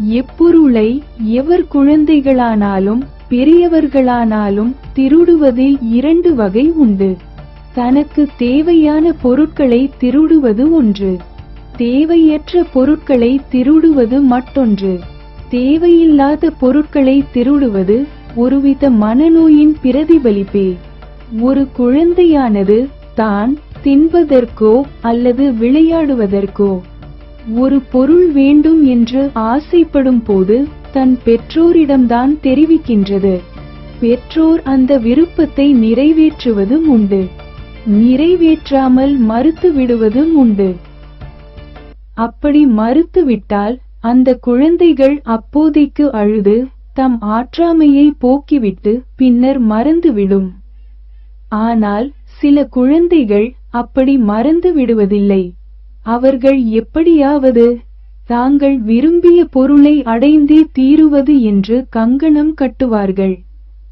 எப்பொருளை எவர் குழந்தைகளானாலும் பெரியவர்களானாலும் திருடுவதில் இரண்டு வகை உண்டு. தனக்கு தேவையான பொருட்களை திருடுவது ஒன்று. தேவையற்ற பொருட்களை திருடுவது மற்றொன்று. தேவையில்லாத பொருட்களை திருடுவது ஒருவித மனநோயின் பிரதிபலிப்பே. ஒரு குழந்தையானது தான் தின்பதற்கோ அல்லது விளையாடுவதற்கோ ஒரு பொருள் வேண்டும் என்று ஆசைப்படும் போது தன் பெற்றோரிடம்தான் தெரிவிக்கின்றது. பெற்றோர் அந்த விருப்பத்தை நிறைவேற்றுவதும் உண்டு. நிறைவேற்றாமல் மறுத்து விடுவதும் உண்டு. அப்படி மறுத்துவிட்டால் அந்த குழந்தைகள் அப்போதைக்கு அழுது தம் ஆற்றாமையை போக்கிவிட்டு பின்னர் மறந்துவிடும் ஆனால் சில குழந்தைகள் அப்படி மறந்து விடுவதில்லை. அவர்கள் எப்படியாவது தாங்கள் விரும்பிய பொருளை அடைந்தே தீருவது என்று கங்கணம் கட்டுவார்கள்.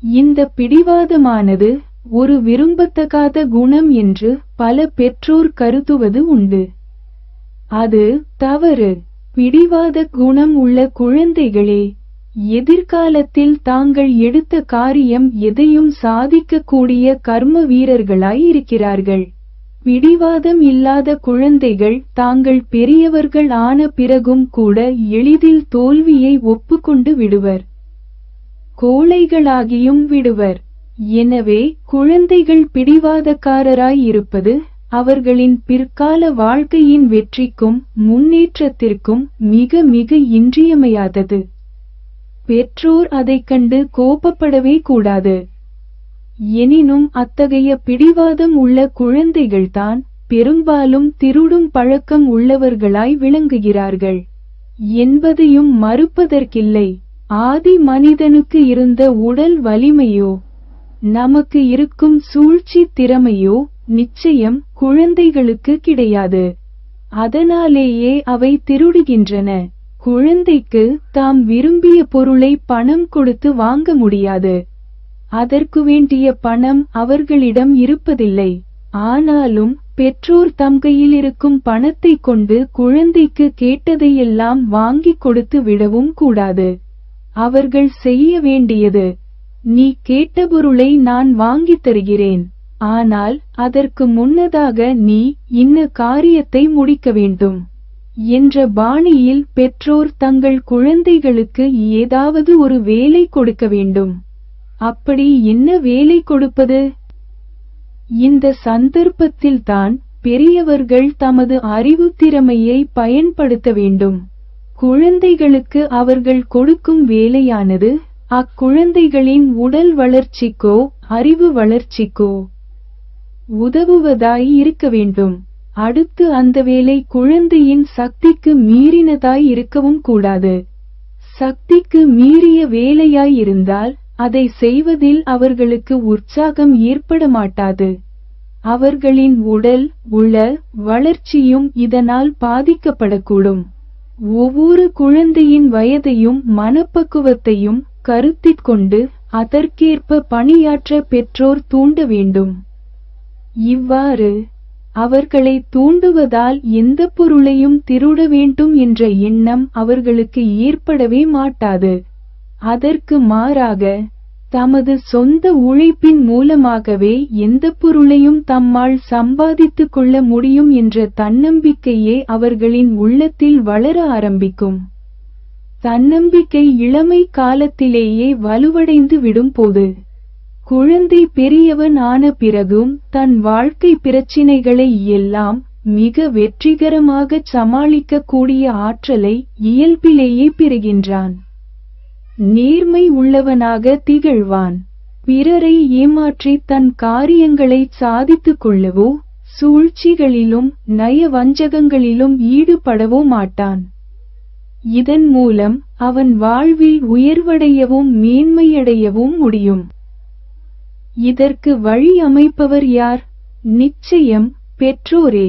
இந்த பிடிவாதமானது ஒரு விரும்பத்தகாத குணம் என்று பல பெற்றோர் கருதுவது உண்டு. அது தவறு. பிடிவாத குணம் உள்ள குழந்தைகளே எதிர்காலத்தில் தாங்கள் எடுத்த காரியம் எதையும் சாதிக்கக்கூடிய கர்ம வீரர்களாய் இருக்கிறார்கள். பிடிவாதம் இல்லாத குழந்தைகள் தாங்கள் பெரியவர்கள் ஆன பிறகும் கூட எளிதில் தோல்வியை ஒப்புக்கொண்டு விடுவர். கோழைகளாகியும் விடுவர். எனவே குழந்தைகள் பிடிவாதக்காரராய் இருப்பது அவர்களின் பிற்கால வாழ்க்கையின் வெற்றிக்கும் முன்னேற்றத்திற்கும் மிக மிக இன்றியமையாதது. பெற்றோர் அதைக் கண்டு கோபப்படவே கூடாது. எனினும் அத்தகைய பிடிவாதம் உள்ள குழந்தைகள்தான் பெரும்பாலும் திருடும் பழக்கம் உள்ளவர்களாய் விளங்குகிறார்கள். என்பதையும் மறுப்பதற்கில்லை. ஆதி மனிதனுக்கு இருந்த உடல் வலிமையோ நமக்கு இருக்கும் சூழ்ச்சி திறமையோ நிச்சயம் குழந்தைகளுக்கு கிடையாது. அதனாலேயே அவை திருடுகின்றன. குழந்தைக்கு தாம் விரும்பிய பொருளை பணம் கொடுத்து வாங்க முடியாது. அதற்கு வேண்டிய பணம் அவர்களிடம் இருப்பதில்லை. ஆனாலும் பெற்றோர் தம் கையில் இருக்கும் பணத்தை கொண்டு குழந்தைக்கு கேட்டதையெல்லாம் வாங்கிக் கொடுத்து விடவும் கூடாது. அவர்கள் செய்ய வேண்டியது நீ கேட்ட பொருளை நான் வாங்கித் தருகிறேன். ஆனால் அதற்கு முன்னதாக நீ இன்ன காரியத்தை முடிக்க வேண்டும். என்ற பாணியில் பெற்றோர் தங்கள் குழந்தைகளுக்கு ஏதாவது ஒரு வேலை கொடுக்க வேண்டும். அப்படி என்ன வேலை கொடுப்பது? இந்த சந்தர்ப்பத்தில்தான் பெரியவர்கள் தமது அறிவுத்திறமையை பயன்படுத்த வேண்டும். குழந்தைகளுக்கு அவர்கள் கொடுக்கும் வேலையானது அக்குழந்தைகளின் உடல் வளர்ச்சிக்கோ அறிவு வளர்ச்சிக்கோ உதவுவதாய் இருக்க வேண்டும். அடுத்து அந்த வேலை குழந்தையின் சக்திக்கு மீறினதாய் இருக்கவும் கூடாது. சக்திக்கு மீறிய வேலையாய் இருந்தால் அதை செய்வதில் அவர்களுக்கு உற்சாகம் ஏற்பட மாட்டாது அவர்களின் உடல் உள வளர்ச்சியும் இதனால் பாதிக்கப்படக்கூடும். ஒவ்வொரு குழந்தையின் வயதையும் மனப்பக்குவத்தையும் கருத்திற்கொண்டு அதற்கேற்ப பணியாற்ற பெற்றோர் தூண்ட வேண்டும். இவ்வாறு அவர்களை தூண்டுவதால் எந்த பொருளையும் திருட வேண்டும் என்ற எண்ணம் அவர்களுக்கு ஏற்படவே மாட்டாது. அதற்கு மாறாக தமது சொந்த உழைப்பின் மூலமாகவே எந்த பொருளையும் தம்மால் சம்பாதித்துக் கொள்ள முடியும் என்ற தன்னம்பிக்கையே அவர்களின் உள்ளத்தில் வளர ஆரம்பிக்கும். தன்னம்பிக்கை இளமை காலத்திலேயே வலுவடைந்து விடும் போது குழந்தை பெரியவன் ஆன பிறகும் தன் வாழ்க்கை பிரச்சினைகளை எல்லாம் மிக வெற்றிகரமாக சமாளிக்கக்கூடிய ஆற்றலை இயல்பிலேயே பெறுகின்றான். நேர்மை உள்ளவனாக திகழ்வான். பிறரை ஏமாற்றி தன் காரியங்களை சாதித்துக் கொள்ளவோ சூழ்ச்சிகளிலும் நய வஞ்சகங்களிலும் ஈடுபடவோ மாட்டான். இதன் மூலம் அவன் வாழ்வில் உயர்வடையவும் மேன்மையடையவும் முடியும். இதற்கு வழி அமைப்பவர் யார்? நிச்சயம் பெற்றோரே.